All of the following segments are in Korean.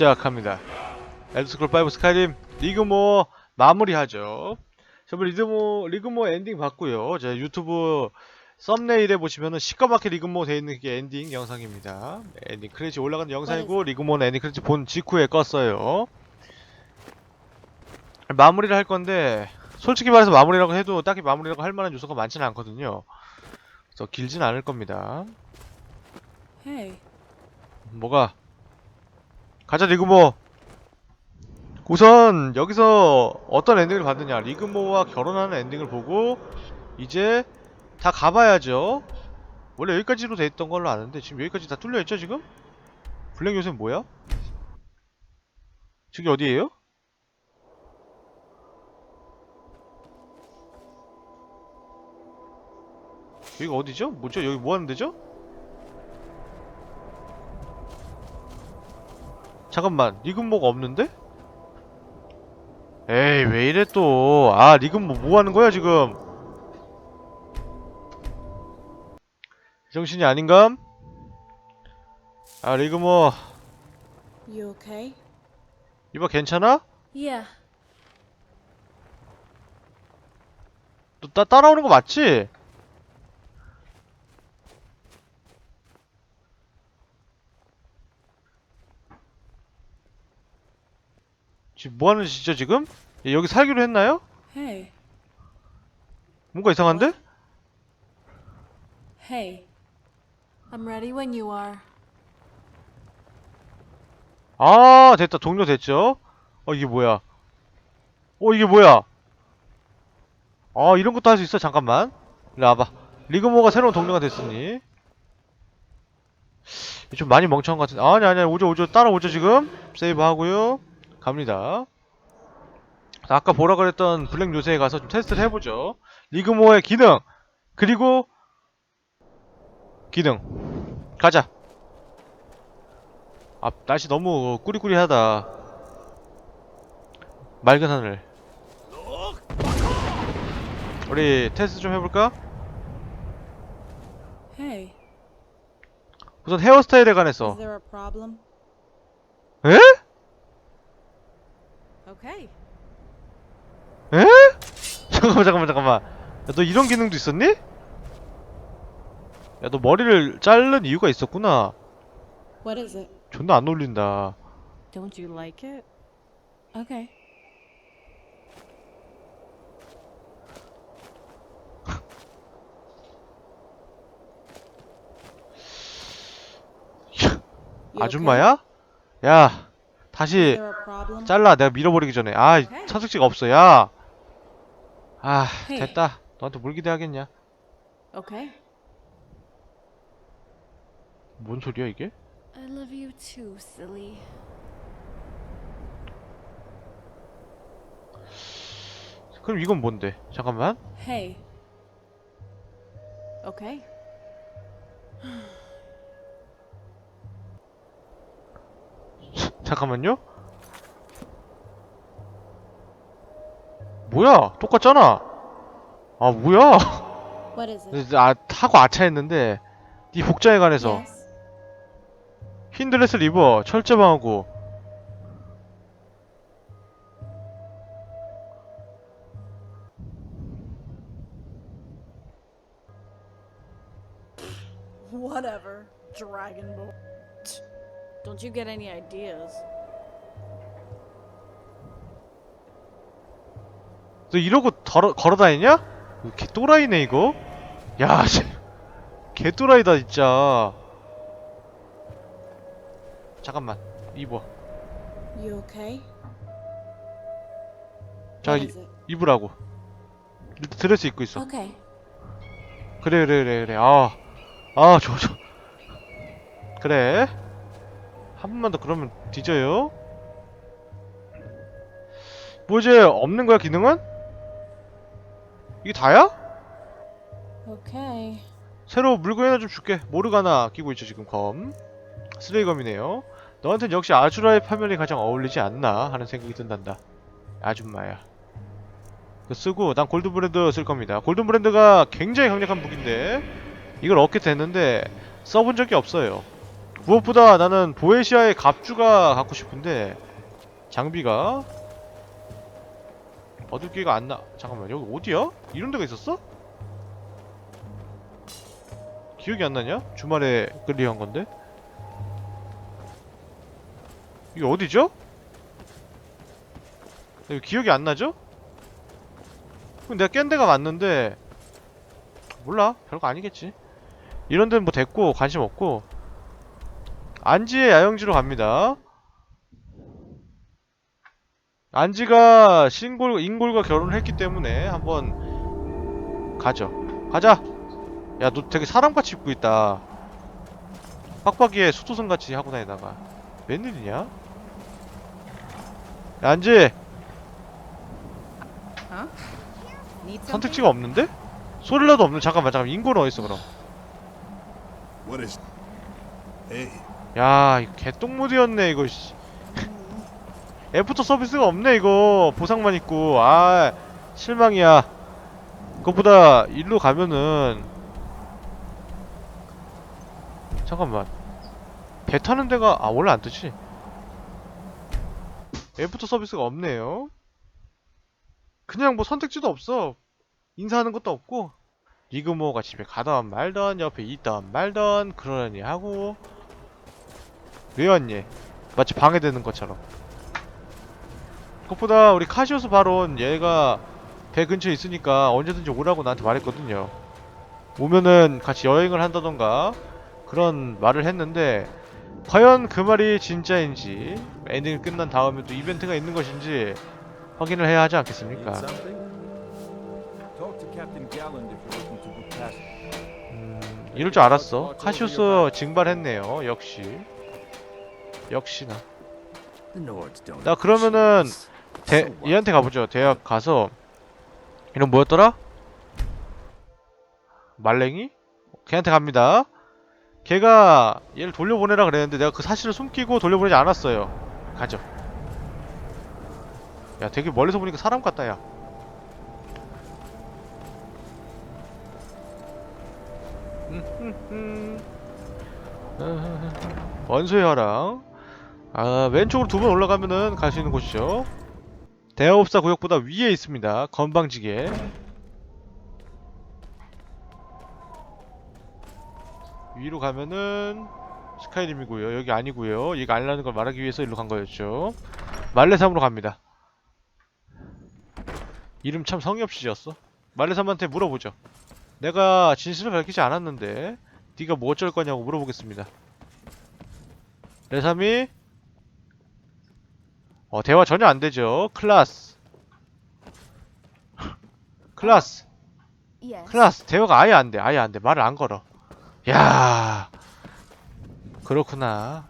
시작합니다. 엘드스크롤 5 스카이림 리그모 마무리하죠. 저번 리그모 리그모 엔딩 봤고요. 제 유튜브 썸네일에 보시면은 시꺼멓게 리그모 돼 있는 게 엔딩 영상입니다. 엔딩 크레딧 올라가는 영상이고 리그모는 엔딩 크레딧 본 직후에 껐어요. 마무리를 할 건데 솔직히 말해서 마무리라고 해도 딱히 마무리라고 할 만한 요소가 많지는 않거든요. 그래서 길진 않을 겁니다. Hey, 뭐가? 가자 리그모. 우선 여기서 어떤 엔딩을 받느냐? 리그모와 결혼하는 엔딩을 보고 이제 다 가봐야죠. 원래 여기까지로 돼 있던 걸로 아는데 지금 여기까지 다 뚫려 있죠 지금? 블랙 요새 뭐야? 저기 어디에요? 여기가 어디죠? 뭐죠? 여기 뭐 하는 데죠? 잠깐만 리금모가 없는데? 에이 왜 이래 또 아 리금모 뭐 하는 거야 지금 정신이 아닌감? 아 리금모 you okay? 이봐 괜찮아? Yeah. 너 따, 따라오는 거 맞지? 지금 뭐 하는 짓이죠 지금? 얘 여기 살기로 했나요? Hey. 뭔가 이상한데? Hey. I'm ready when you are. 아 됐다 동료 됐죠? 어 이게 뭐야 어 이게 뭐야 아 이런 것도 할 수 있어 잠깐만 일로 와봐 리그모가 새로운 동료가 됐으니 좀 많이 멍청한 것 같은데 아니 아니 오죠 오죠 따라오죠 지금 세이브 하고요 갑니다 자, 아까 보라 그랬던 블랙 요새에 가서 좀 테스트를 해보죠 리그모의 기능 그리고 기능 가자 아 날씨 너무 꾸리꾸리하다 맑은 하늘 우리 테스트 좀 해볼까? Hey. 우선 헤어스타일에 관해서? 에? Okay. 에? 잠깐만 잠깐만 잠깐만 야 너 이런 기능도 있었니? 야 너 머리를 자른 이유가 있었구나 What is it? 존나 안 어울린다 Don't you like it? Okay. 아줌마야? 야 다시? 잘라 내가 밀어버리기 전에 아 오케이. 차석지가 없어 야아. 됐다 너한테 뭘 기대하겠냐 Okay. 뭔 소리야 이게? I love you too, silly. 그럼 이건 뭔데? 잠깐만 Hey. Okay. 잠깐만요. 뭐야? 똑같잖아. 아 뭐야? 아 타고 아차했는데 네 복장에 관해서. Yes. 흰 드레스를 입어. 철제방하고. Whatever, Dragon Ball. Don't you get any ideas? 너 이러고 걸어, 걸어다니냐? 개 또라이네 이거 야 씨. 개 또라이다 진짜 잠깐만 입어 You okay? 자 이? 입으라고 드레스 입고 있어 Okay. 그래 그래 그래 그래 아아 좋아 좋아 그래 한 번만 더 그러면 뒤져요. 뭐 이제 없는 거야 기능은? 이게 다야? Okay. 새로 물건 하나 좀 줄게. 모르가나 끼고 있죠 지금 검. 쓰레기검이네요. 너한텐 역시 아주라의 파면이 가장 어울리지 않나 하는 생각이 든단다. 아줌마야. 쓰고 난 골드브랜드 쓸 겁니다. 골드브랜드가 굉장히 강력한 무기인데 이걸 얻게 됐는데 써본 적이 없어요 무엇보다 나는 보에시아의 갑주가 갖고 싶은데 장비가 얻을 기회가 안 나. 잠깐만 여기 어디야? 이런 데가 있었어? 기억이 안 나냐? 주말에 클리어한 건데. 이게 어디죠? 이거 기억이 안 나죠? 그럼 내가 깬 데가 맞는데 몰라 별거 아니겠지 이런 데는 뭐 됐고 관심 없고 안지의 야영지로 갑니다. 안지가 신골 인골과 결혼을 했기 때문에 한번 가죠. 가자. 야 너 되게 사람같이 입고 있다. 빡빡이에 수도승 같이 하고 다니다가. 웬일이냐? 야 안지! something? 선택지가 없는데? 소리라도 없는 잠깐만 잠깐만. 인골은 어딨어 그럼? What is? Hey, 야, 이거 개똥 모드였네 이거. 씨. 애프터 서비스가 없네 이거. 보상만 있고. 아, 실망이야. 그것보다 일로 가면은 잠깐만. 배 타는 데가 아 원래 안 뜨지. 애프터 서비스가 없네요. 그냥 뭐 선택지도 없어. 인사하는 것도 없고. 리그모가 집에 가던 말던 옆에 있던 말던 그러려니 하고 왜 왔니? 마치 방해되는 것처럼. 그것보다 우리 카시오스 바론 얘가 배 근처에 있으니까 언제든지 오라고 나한테 말했거든요. 오면은 같이 여행을 한다던가 그런 말을 했는데 과연 그 말이 진짜인지 엔딩이 끝난 다음에 또 이벤트가 있는 것인지 확인을 해야 하지 않겠습니까? 음, 이럴 줄 알았어. 카시오스 증발했네요. 역시. 역시나. 나 그러면은 대? 얘한테 가보죠. 대학 가서 이름 뭐였더라? 말랭이? 걔한테 갑니다. 걔가 얘를 돌려보내라 그랬는데 내가 그 사실을 숨기고 돌려보내지 않았어요. 가죠. 야, 되게 멀리서 보니까 사람 같다, 야. 원소의 화랑. 아, 왼쪽으로 두 번 올라가면은 갈 수 있는 곳이죠. 대화업사 구역보다 위에 있습니다. 건방지게. 위로 가면은 스카이림이고요. 여기 아니고요. 얘가 아니라는 걸 말하기 위해서 일로 간 거였죠. 말레삼으로 갑니다. 이름 참 성의 없이 지었어. 말레삼한테 물어보죠. 내가 진실을 밝히지 않았는데 네가 뭐 어쩔 거냐고 물어보겠습니다. 레삼이 어 대화 전혀 안 되죠. 클라스. 클라스. 클라스 대화가 아예 안 돼. 아예 안 돼. 말을 안 걸어. 야. 그렇구나.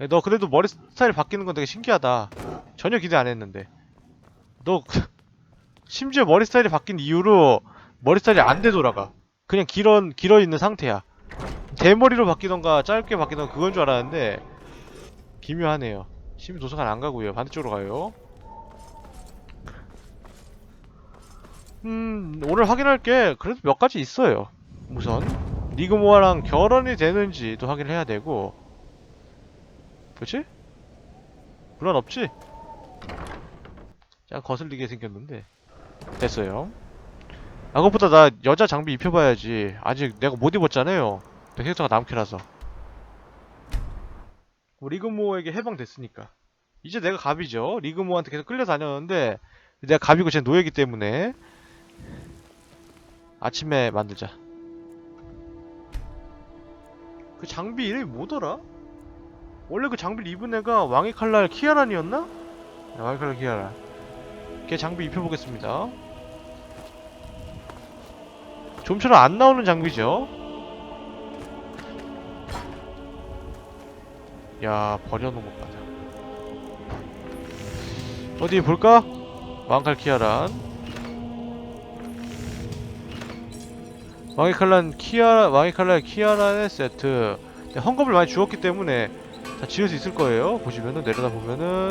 야, 너 그래도 머리 스타일 바뀌는 건 되게 신기하다. 전혀 기대 안 했는데. 너 심지어 머리 스타일이 바뀐 이후로 머리 스타일이 안돼 돌아가. 그냥 길어 길어 있는 상태야. 대머리로 바뀌던가 짧게 바뀌던가 그건 줄 알았는데 기묘하네요. 시민 도서관 안 가고요. 반대쪽으로 가요. 음, 오늘 확인할 게 그래도 몇 가지 있어요. 우선 리그모아랑 결혼이 되는지도 확인을 해야 되고 그치? 물론 없지? 약간 거슬리게 생겼는데 됐어요 아 그것보다 나 여자 장비 입혀봐야지 아직 내가 못 입었잖아요 내 캐릭터가 남캐라서 뭐 리그모어에게 해방됐으니까. 이제 내가 갑이죠. 리그모어한테 계속 끌려다녔는데 내가 갑이고 쟤 노예기 때문에. 아침에 만들자. 그 장비 이름이 뭐더라? 원래 그 장비를 입은 애가 왕의 칼날 키아란이었나? 네, 왕의 칼날 키아란 걔 장비 입혀보겠습니다. 좀처럼 안 나오는 장비죠 야 버려놓은 것 봐라 어디 볼까? 왕칼 키아란 왕의 칼란 키아 왕의 칼날 키아란의 세트 네, 헝겊을 많이 주었기 때문에 다 지을 수 있을 거예요. 보시면은 내려다 보면은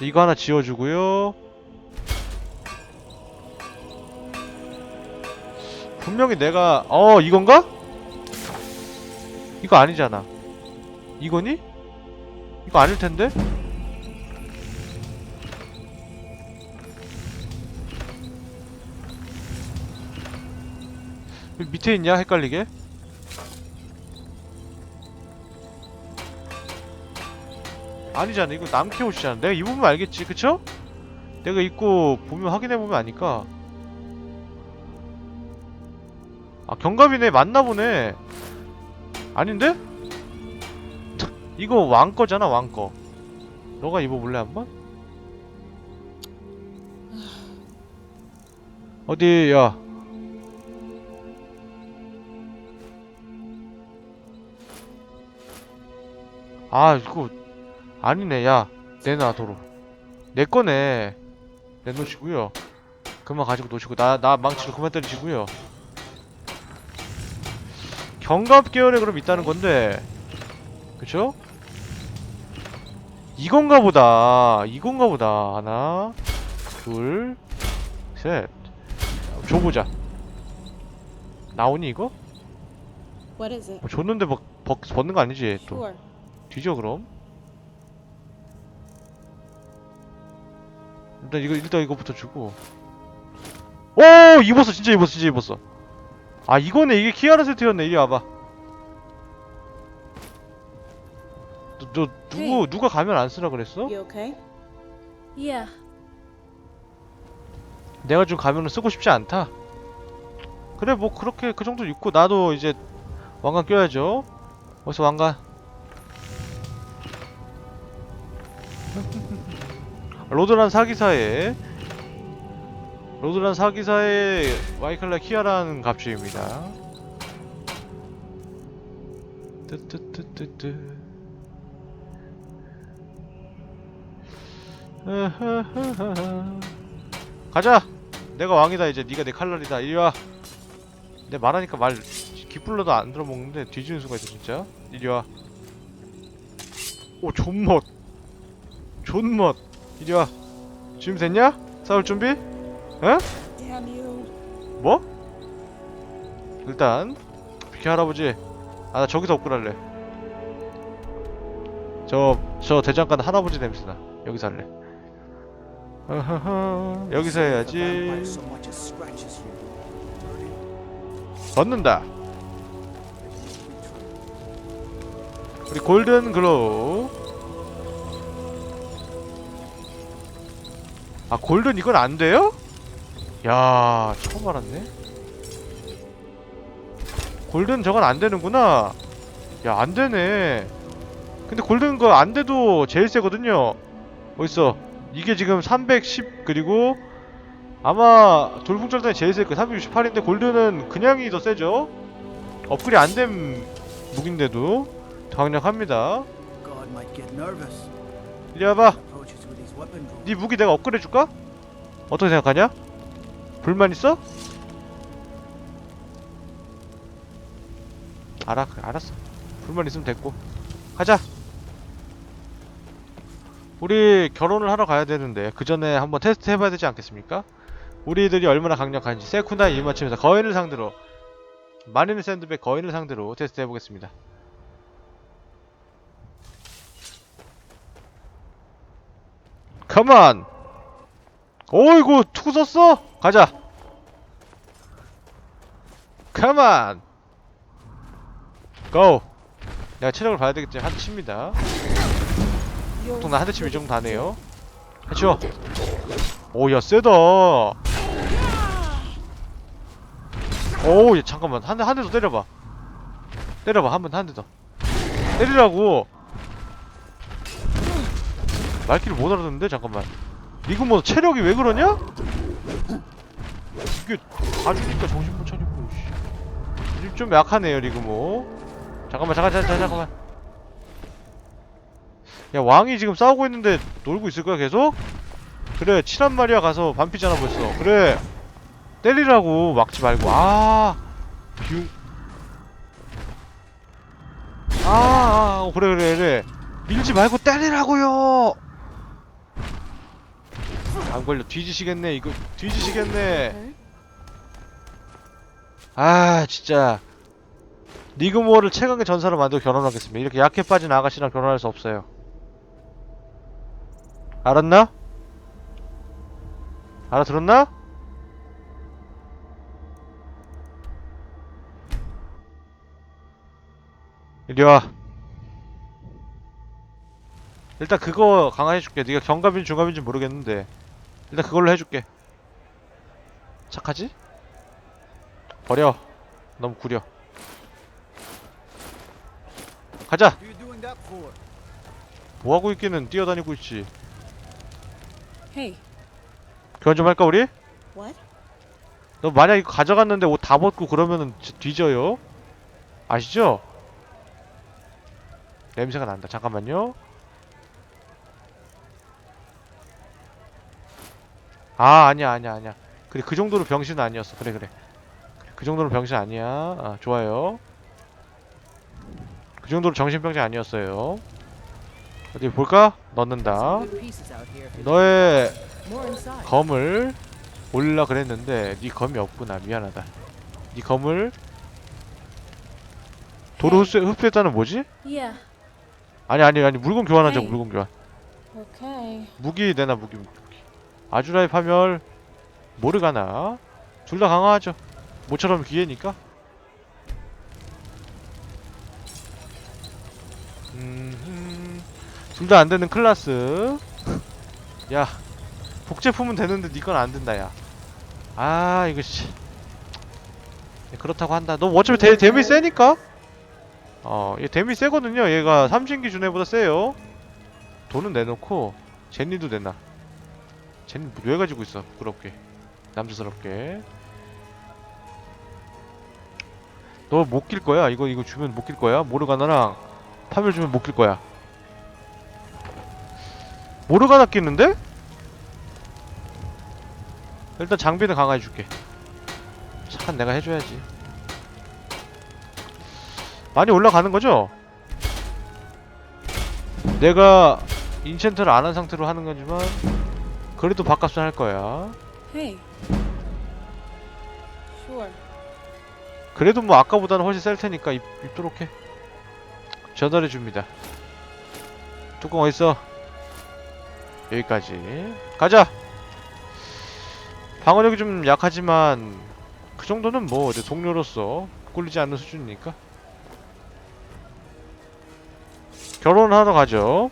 이거 하나 지어주고요. 분명히 내가 어 이건가? 이거 아니잖아. 이거니? 이거 아닐 텐데? 여기 밑에 있냐? 헷갈리게? 아니잖아. 이거 남캐 옷이잖아. 내가 입으면 알겠지. 그쵸? 내가 입고 보면 확인해보면 아니까. 아, 경갑이네. 맞나 보네. 아닌데? 이거 왕 거잖아, 왕 거. 너가 입어볼래, 한번? 어디, 야. 아, 이거, 아니네, 야. 내놔, 도로. 내 거네. 내놓으시고요. 그만 가지고 노시고, 나, 나 망치로 그만 때리시고요. 경갑 계열에 그럼 있다는 건데, 그쵸? 이건가 보다. 이건가 보다. 하나, 둘, 셋. 줘보자. 나오니 이거? What is it? 뭐 줬는데 막 벗, 벗는 거 아니지 또. Sure. 뒤져 그럼. 일단 이거 일단 이거부터 주고. 오 입었어 진짜 입었어 진짜 입었어. 아 이거네 이게 키아라 세트였네 이리 와봐. 너, 너 누구 Hey. 누가 가면 안 쓰라 그랬어? You okay? Yeah. 내가 좀 가면은 쓰고 싶지 않다. 그래 뭐 그렇게 그 정도 입고 나도 이제 왕관 껴야죠. 어디서 왕관? 로드란 사기사의 로드란 사기사의 와이클라 키아라는 갑주입니다. 뜨뜨뜨뜨뜨 가자! 내가 왕이다 이제 네가 내 칼날이다 이리 와. 내 말하니까 말 기쁠러도 안 들어먹는데 뒤지는 수가 있어 진짜. 이리 와. 오 존멋. 존멋. 이리 와. 지금 됐냐? 싸울 준비? 어? Damn you. 뭐? 일단 비켜 할아버지. 아 나 저기서 업그랄래. 저 저 대장간 할아버지 냄새나. 여기서 할래. 어허허, 여기서 해야지. 넣는다. 우리 골든 글로우. 아 골든 이건 안 돼요? 야 처음 알았네. 골든 저건 안 되는구나. 야 안 되네. 근데 골든 거 안 돼도 제일 세거든요. 어딨어? 이게 지금 310 그리고 아마 돌풍절단이 제일 셀 거예요. 368인데 골드는 그냥이 더 세죠? 업글이 안 된 무기인데도 더 강력합니다. 이리 와봐. 네 무기 내가 업그레이드 줄까? 어떻게 생각하냐? 불만 있어? 알아, 알았어. 불만 있으면 됐고. 가자. 우리 결혼을 하러 가야 되는데 그 전에 한번 테스트 해봐야 되지 않겠습니까? 우리들이 얼마나 강력한지 세쿠나 이맞춤에서 거인을 상대로 마리는 샌드백 거인을 상대로 테스트 해보겠습니다. 컴온! 어이구 투구 썼어? 가자. 컴온! 고! 내가 체력을 봐야 되겠지. 한대 칩니다. 보통 나한 대 치면 이 정도 다네요. 해치워. 오야 세다. 오야 잠깐만. 한 대 한 대 더 때려봐. 때려봐. 한 번 한 대 더. 때리라고. 말귀를 못 알아듣는데? 잠깐만 이거 뭐 체력이 왜 그러냐? 이게 다 주니까 정신 못 차리고 씨. 좀- 좀 약하네요 리그모. 잠깐만 잠깐 잠깐 잠깐만 야 왕이 지금 싸우고 있는데 놀고 있을 거야 계속? 그래 친한 말이야 가서 반피잖아 벌써. 그래. 때리라고 막지 말고. 아 비웅 아, 아, 아 그래 그래 그래. 밀지 말고 때리라고요 안 걸려 뒤지시겠네 이거 뒤지시겠네. 아 진짜 리그모어를 최강의 전사로 만들고 결혼하겠습니다. 이렇게 약해 빠진 아가씨랑 결혼할 수 없어요. 알았나? 알아들었나? 이리 와. 일단 그거 강화해줄게. 네가 경갑인지 중갑인지 모르겠는데 일단 그걸로 해줄게. 착하지? 버려. 너무 구려. 가자. 뭐하고 있기는 뛰어다니고 있지. Hey, 교환 좀 할까 우리? what? 너 만약 이거 가져갔는데 옷 다 벗고 그러면은 지- 뒤져요. 아시죠? 냄새가 난다. 잠깐만요. 아 아니야 아니야 아니야. 그래 그 정도로 병신은 아니었어. 그래 그래. 그래, 그 정도로 병신 아니야. 아 좋아요. 그 정도로 정신병자 아니었어요. 어디 볼까? 넣는다. 너의 검을 올리려 그랬는데 네 검이 없구나 미안하다 네 검을 도로 흡수, 흡수했다는 뭐지? 아니 아니 아니 물건 교환하자고 에이. 물건 교환. 무기 내놔 무기 아주라의 파멸 모르가나. 둘 다 강화하죠. 모처럼 기회니까. 둘다 안되는 클라스. 야 복제품은 되는데 니건 안된다 야아 이거 씨. 네, 그렇다고 한다. 너 어차피 데, 데미 세니까? 어얘 데미 세거든요. 얘가 삼신기 준애보다 세요. 돈은 내놓고 제니도 내놔 제니 왜 가지고 있어. 부끄럽게. 남자스럽게. 너 못 낄 거야? 이거 이거 주면 못 낄 거야? 모르가나랑 파멸 주면 못 낄 거야? 모르가나 끼는데? 일단 장비는 강화해 줄게. 착한 내가 해줘야지. 많이 올라가는 거죠? 내가 인챈트를 안 한 상태로 하는 거지만 그래도 밥값은 할 거야. Hey. Sure. 그래도 뭐 아까보다는 훨씬 셀 테니까 입, 입도록 해. 전달해 줍니다. 뚜껑 어딨어? 여기까지. 가자! 방어력이 좀 약하지만 그 정도는 뭐 내 동료로서 꿀리지 않는 수준이니까. 결혼하러 가죠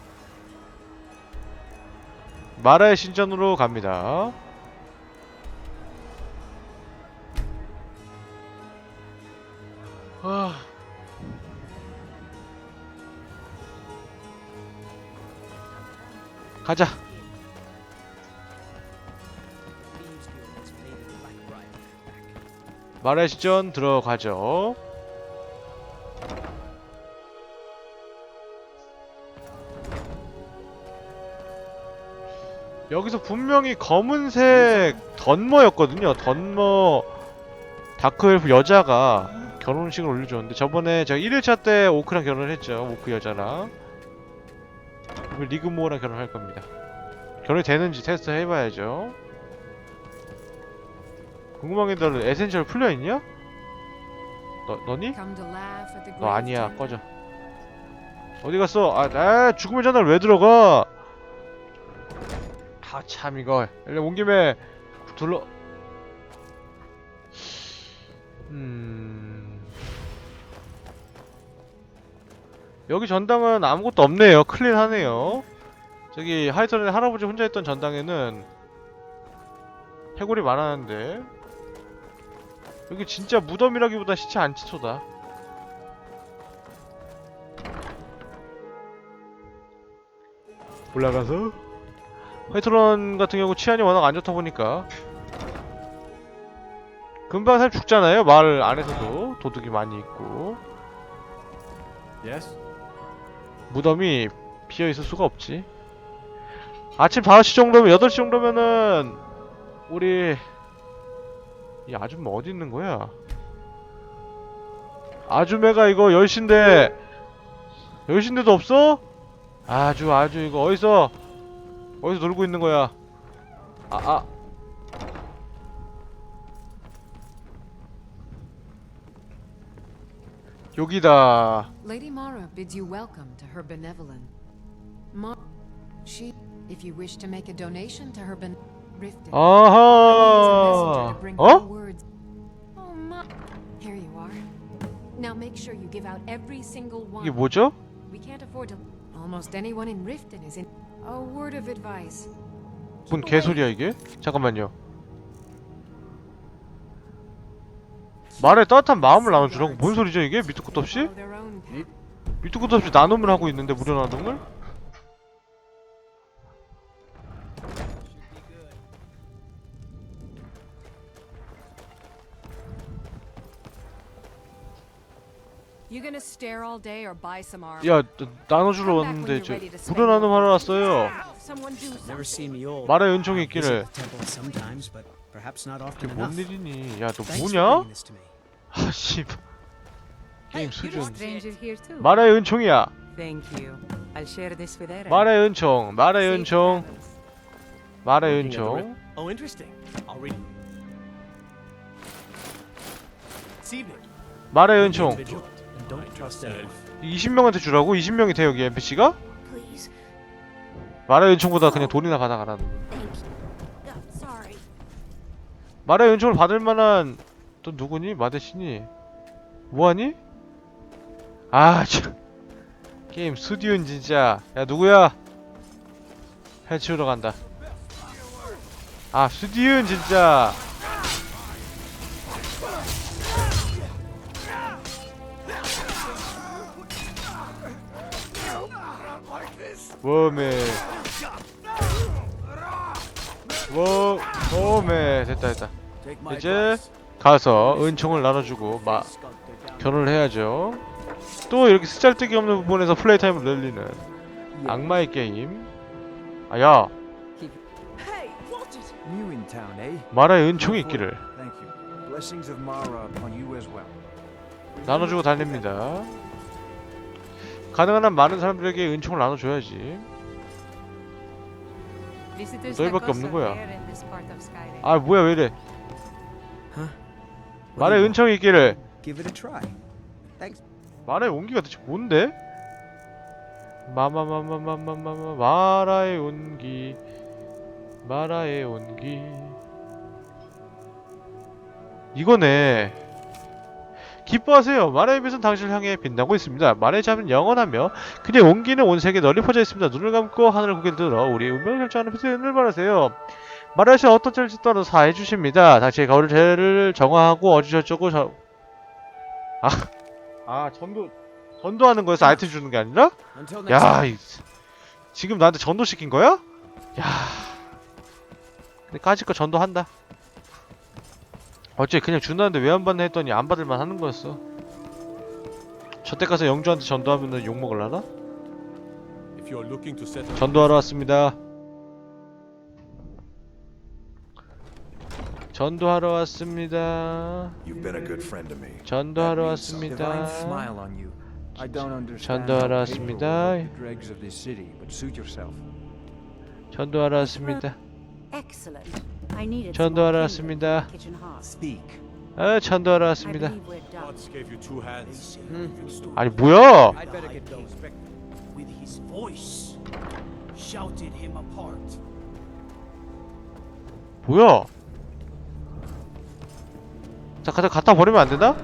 마라의 신전으로 갑니다 아... 가자. 마라의 신전 들어가죠. 여기서 분명히 검은색 던머였거든요. 던머 다크엘프 여자가 결혼식을 올려줬는데 저번에 제가 1일차 때 오크랑 결혼을 했죠. 오크 여자랑. 리그모어랑 결혼할 겁니다. 결혼이 되는지 테스트 해봐야죠. 궁금한 게 너는 에센셜 풀려있냐? 너, 너니? 너 아니야. 꺼져. 어디 갔어? 아, 아 죽음의 전화를 왜 들어가? 아, 참, 이거. 일단 온 김에 둘러. 음. 여기 전당은 아무것도 없네요. 클린하네요. 저기 하이턴의 할아버지 혼자 있던 전당에는 해골이 많았는데 여기 진짜 무덤이라기보다 시체 안 치소다. 올라가서 화이트런 같은 경우 치안이 워낙 안 좋다 보니까 금방 사람 죽잖아요. 마을 안에서도 도둑이 많이 있고 Yes? 무덤이 비어 있을 수가 없지. 아침 5시 정도면 8시 정도면은 우리 이 아줌마 어디 있는 거야? 아줌매가 이거 10시인데 10시인데도 없어? 아주 아주 이거 어디서 어디서 놀고 있는 거야? 아 아. 여기다 Lady Mara bids you welcome to her benevolent. Ma, she, if you wish to make a donation to her ben, Riften. 아하 어? Words. Oh, Ma. Here you are. Now make sure you give out every single one. 이게 뭐죠? We can't afford to. Almost anyone in Riften is in. 뭔 개소리야 이게? 잠깐만요 말에 따뜻한 마음을 나눠주라고 뭔 소리죠 이게? 밑도 끝도 없이? Follow 끝도 없이 나눔을 하고 있는데 무료 나눔을? You gonna stare all day or buy some armor? 야 나- 나눠주러 왔는데 저 무료 나눔 하러 왔어요 Someone do Never something. seen me old. 말에 은총이 있기를 the temple sometimes, but perhaps not often 이게 뭔 enough. 일이니 야 너 Thanks for 뭐냐? bringing this to me. 아씨 게임 수준 Stranger here too. 말의 은총이야 Thank you. I'll share this with Eren. 말의 은총 말의 은총. 말의 은총 ri- Oh, interesting. I'll read it. This evening. 말의 은총 Vigilant and don't trust anyone. 20명한테 주라고? 20명이 돼 여기 NPC가? Please. 말의 은총보다 그냥 돈이나 받아가라 Thank you. Sorry. 말의 은총을 받을 만한 또 누구니? 마대신이 뭐하니? 아 참. 게임 스튜디오는 진짜 야 누구야? 해치우러 간다 아 스튜디오는 진짜 웜에 워 웜에 됐다 됐다 이제. 가서 은총을 나눠주고 마 결혼을 해야죠. 또 이렇게 쓰잘데기 없는 부분에서 플레이 타임을 늘리는 악마의 게임. 아야? 마라의 은총이 있기를. 나눠주고 달립니다. 가능한 한 많은 사람들에게 은총을 나눠줘야지. 너희밖에 없는 거야. 아 뭐야 왜 이래? Want? 은총이 있기를. 말의 온기가 대체 뭔데? 마마마마마마마마 마라의 온기 마라의 온기 이거네 기뻐하세요. 말의 빛은 당신을 향해 빛나고 있습니다. 말의 잠은 영원하며 그의 온기는 온 세계에 널리 퍼져 있습니다. 눈을 감고 하늘을 고개 들어 우리 운명을 결정하는 빛의 은을 바라세요. 말의 신 어떤 죄를 짓더라도 사해 주십니다. 당신의 거울을 죄를 정화하고 어찌저쩌고 저... 아. 아 전도 전도하는 거에서 아이템 주는 게 아니라? 야. 이, 지금 나한테 전도 시킨 거야? 야. 근데 까짓 거 전도한다 어째 그냥 준다는데 왜 안 받나 했더니 안 받을만 하는 거였어 저때 가서 영주한테 전도하면은 욕먹을라나? 전도하러 왔습니다 전도하러 왔습니다. 전도하러 왔습니다 전도하러 왔습니다. 전도하러 왔습니다 전도하러 왔습니다. 아, 전도하러 왔습니다. 음. 아니 뭐야? 뭐야? 자, 가다, 갖다 버리면 안 되나?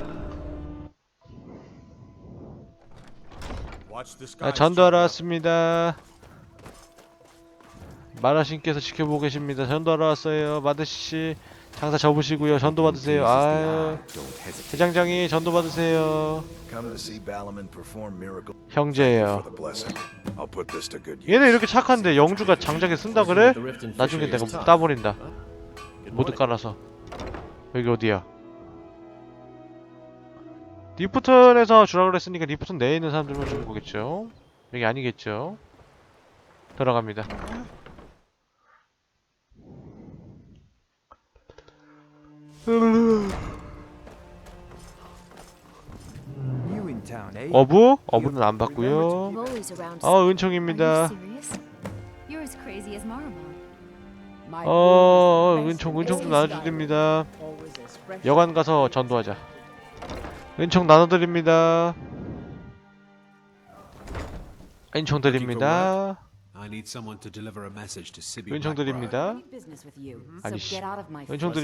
아, 전도하러 왔습니다. 마라신께서 지켜보고 계십니다. 전도하러 왔어요. 마드씨 장사 접으시고요. 전도 받으세요. 아유, 대장장이 전도 받으세요. 형제예요. 얘네 이렇게 착한데 영주가 장작에 쓴다 그래? 나중에 내가 따버린다. 모두 깔아서. 여기 어디야? 리프턴에서 주라 그랬으니까 리프턴 내에 있는 사람들만 주는 거겠죠? 여기 아니겠죠? 들어갑니다. 어부? 어부는 안 받고요. 아, 어, 은총입니다. 어, 은총, 은총도 나눠드립니다. 여관 가서 전도하자. 은총 나눠드립니다. 은총 드립니다. 은총 드립니다. 아니, 은총 드립니다.